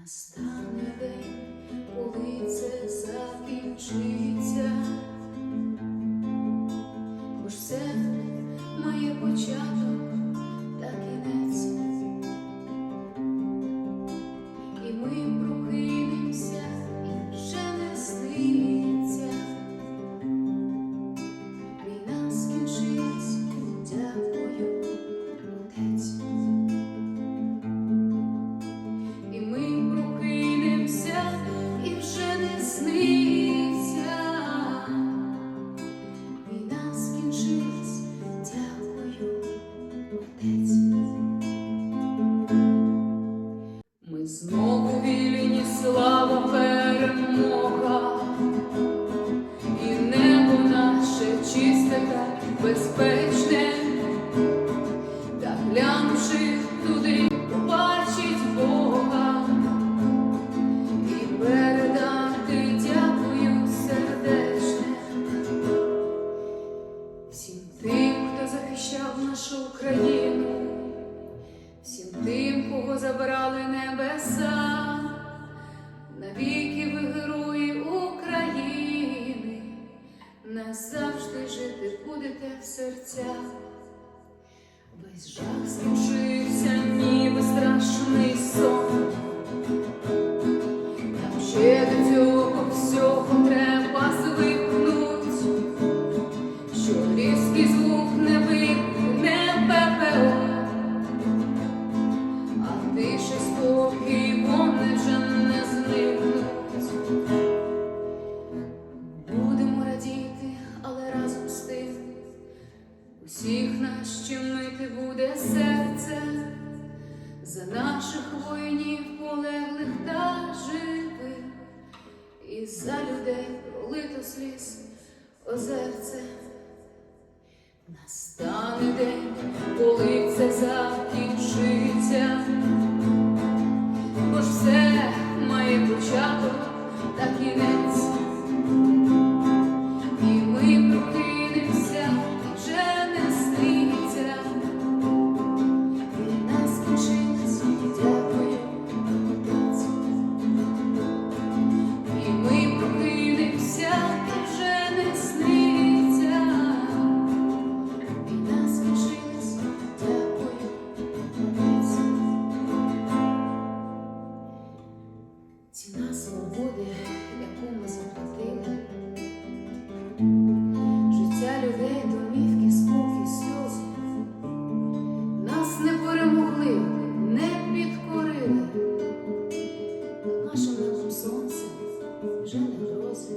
Настане день, коли це закінчиться, бо ж все має початок усіх нас щемити буде серце за наших воїнів полеглих та живих, і за людей пролито сліз озерце. Настане день, коли це закінчиться, Ціна свободи, яку ми заплатили, життя людей, домівки, спокій, сльози, нас не перемогли, не підкорили, Над нашим новим сонце вже не грози.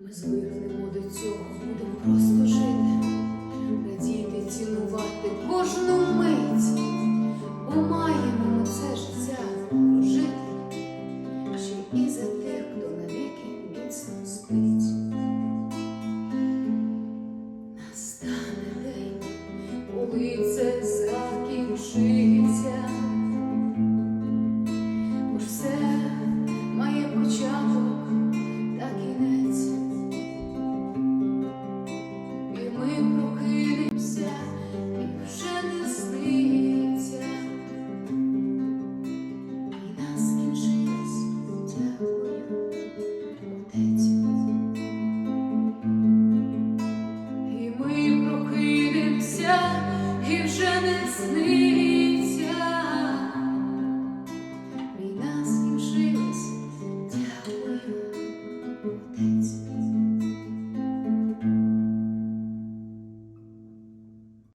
Ми звикнемо до цього, будемо просто. любиться. і вже не сни.